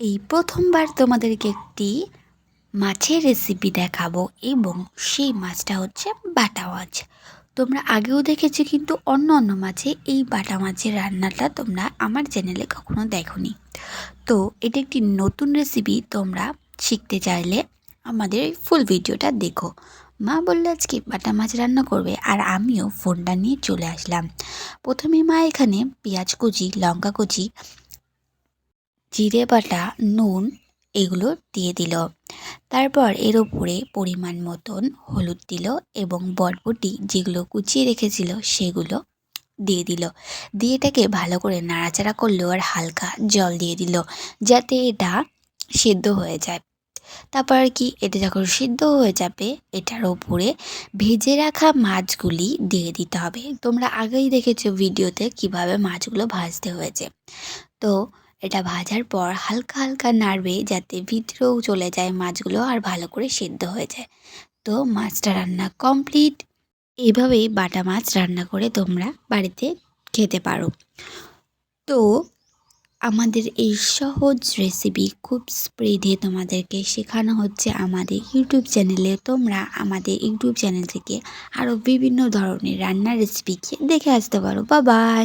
এই প্রথমবার তোমাদেরকে একটি মাছের রেসিপি দেখাবো এবং সেই মাছটা হচ্ছে বাটা মাছ। তোমরা আগেও দেখেছি কিন্তু অন্য অন্য মাছে এই বাটা মাছের রান্নাটা তোমরা আমার চ্যানেলে কখনো দেখোনি। তো এটা একটি নতুন রেসিপি তোমরা শিখতে চাইলে আমাদের ফুল ভিডিওটা দেখো। মা বলল, আজকে বাটা মাছ রান্না করবে। আর আমিও ফোনটা নিয়ে চলে আসলাম। প্রথমে মা এখানে পেঁয়াজ কুচি, লঙ্কা কুচি জিরে, বাটা, নুন এগুলো দিয়ে দিল। তারপর এর ওপরে পরিমাণ মতন হলুদ দিল এবং বরবটি যেগুলো কুচিয়ে রেখেছিল সেগুলো দিয়ে দিল। দিয়ে এটাকে ভালো করে নাড়াচাড়া করল আর হালকা জল দিয়ে দিল যাতে এটা সেদ্ধ হয়ে যায়। তারপর আর কি, এটা যখন সিদ্ধ হয়ে যাবে, এটার ওপরে ভেজে রাখা মাছগুলি দিয়ে দিতে হবে। তোমরা আগেই দেখেছ ভিডিওতে কীভাবে মাছগুলো ভাজতে হয়েছে। তো এটা ভাজার পর হালকা হালকা নাড়বে যাতে ভিতরেও চলে যায় মাছগুলো আর ভালো করে সেদ্ধ হয়ে যায়। তো মাছটা রান্না কমপ্লিট। এইভাবেই বাটা মাছ রান্না করে তোমরা বাড়িতে খেতে পারো। তো আমাদের এই সহজ রেসিপি খুব স্প্রিডে তোমাদেরকে শেখানো হচ্ছে আমাদের ইউটিউব চ্যানেলে। তোমরা আমাদের ইউটিউব চ্যানেল থেকে আরও বিভিন্ন ধরনের রান্নার রেসিপিকে দেখে আসতে পারো। বা বাই